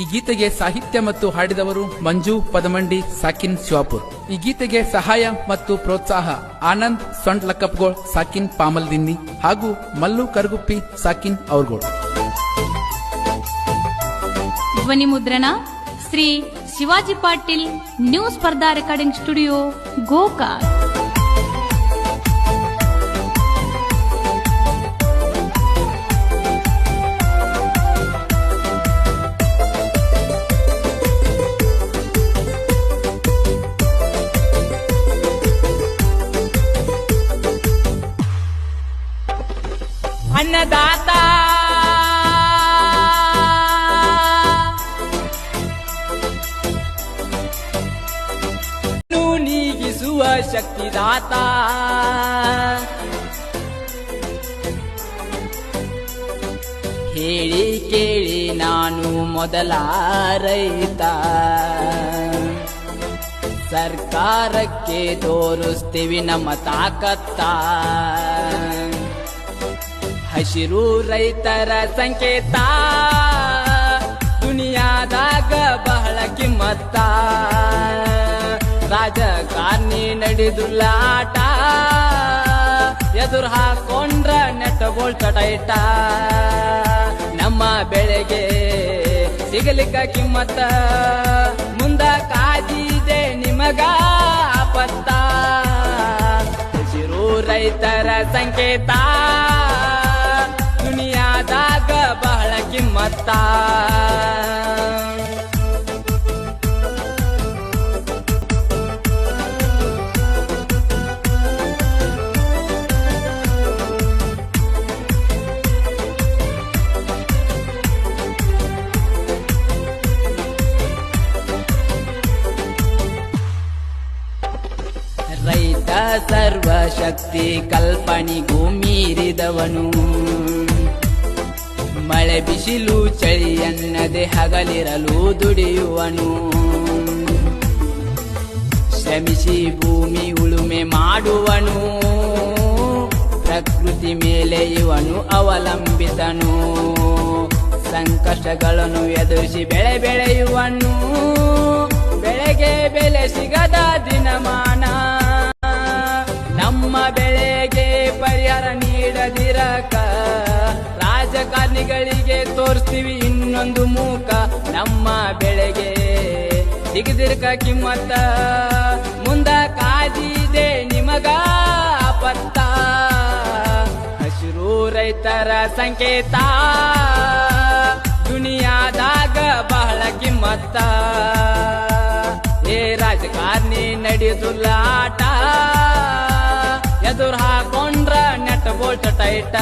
ಈ ಗೀತೆಗೆ ಸಾಹಿತ್ಯ ಮತ್ತು ಹಾಡಿದವರು ಮಂಜು, ಪದಮಂಡಿ, ಸಾಕಿನ್, ಶಿವಾಪುರ್. ಈ ಗೀತೆಗೆ ಸಹಾಯ ಮತ್ತು ಪ್ರೋತ್ಸಾಹ ಆನಂದ್ ಸೊಂಡ್ ಲಕ್ಕಪ್ಗೋಳ್ ಸಾಕಿನ್ ಪಾಮಲ್ದಿನ್ನಿ ಹಾಗೂ ಮಲ್ಲು ಕರಗುಪ್ಪಿ, ಸಾಕಿನ್ ಅವ್ರಗೋಳ್. ಧ್ವನಿ ಮುದ್ರಣ, Shri Shivaji Patil new Spardha recording studio Gokak. ಅನ್ನದಾತ. ನೀಗಿಸುವ ಶಕ್ತಿದಾತ. ಹೇಳಿ ಕೇಳಿ ನಾನು ಮೊದಲ ರೈತ. ಸರ್ಕಾರಕ್ಕೆ ತೋರಿಸ್ತೀವಿ ನಮ್ಮ ತಾಕತ್ತ. ಹಸಿರು ರೈತರ ಸಂಕೇತ. ದುನಿಯಾದಾಗ ಬಹಳ ಕಿಮ್ಮತ್ತ. ರಾಜಕಾರಣಿ ಲಾಟ ಎದುರು ಹಾಕೊಂಡ್ರ ನೆಟ್ಟ ಬೋಲ್ಟ ಟೈಟ. ನಮ್ಮ ಬೆಳೆಗೆ ಸಿಗಲಿಕ್ಕ ಕಿಮ್ಮತ್ತ. ಮುಂದ ಕಾದಿದೆ ನಿಮಗ ಆಪತ್ತ. ಹಸಿರು ರೈತರ ಸಂಕೇತ. ರೈತ ಸರ್ವಶಕ್ತಿ ಕಲ್ಪನೆಗೂ ಮೀರಿದವನು. ಮಳೆ ಬಿಸಿಲು ಚಳಿಯನ್ನದೆ ಹಗಲಿರಲು ದುಡಿಯುವನು. ಶ್ರಮಿಸಿ ಭೂಮಿ ಉಳುಮೆ ಮಾಡುವನು. ಪ್ರಕೃತಿ ಮೇಲೆ ಇವನು ಅವಲಂಬಿತನು. ಸಂಕಷ್ಟಗಳನ್ನು ಎದುರಿಸಿ ಬೆಳೆ ಬೆಳೆಯುವನು. ಬೆಳೆಗೆ ಬೆಲೆ ಸಿಗದ ತೋರಿಸ್ತೀವಿ ಇನ್ನೊಂದು ಮೂಕ ನಮ್ಮ ಬೆಳೆಗೆ. ಸಿಗದಿರ್ಕ ಕಿಮ್ಮತ್ತ, ಮುಂದ ಕಾದಿದೆ ನಿಮಗ ಪತ್ತ. ಹಸಿರು ರೈತರ ಸಂಕೇತ, ದುನಿಯಾದಾಗ ಬಹಳ ಕಿಮ್ಮತ್ತ. ಏ ರಾಜಕಾರಣಿ ನಡೆದುಲ್ಲಾಟ ಎದುರು ಹಾಕೊಂಡ್ರ ನೆಟ್ ಬೋಲ್ಟ್ ಟೈಟ.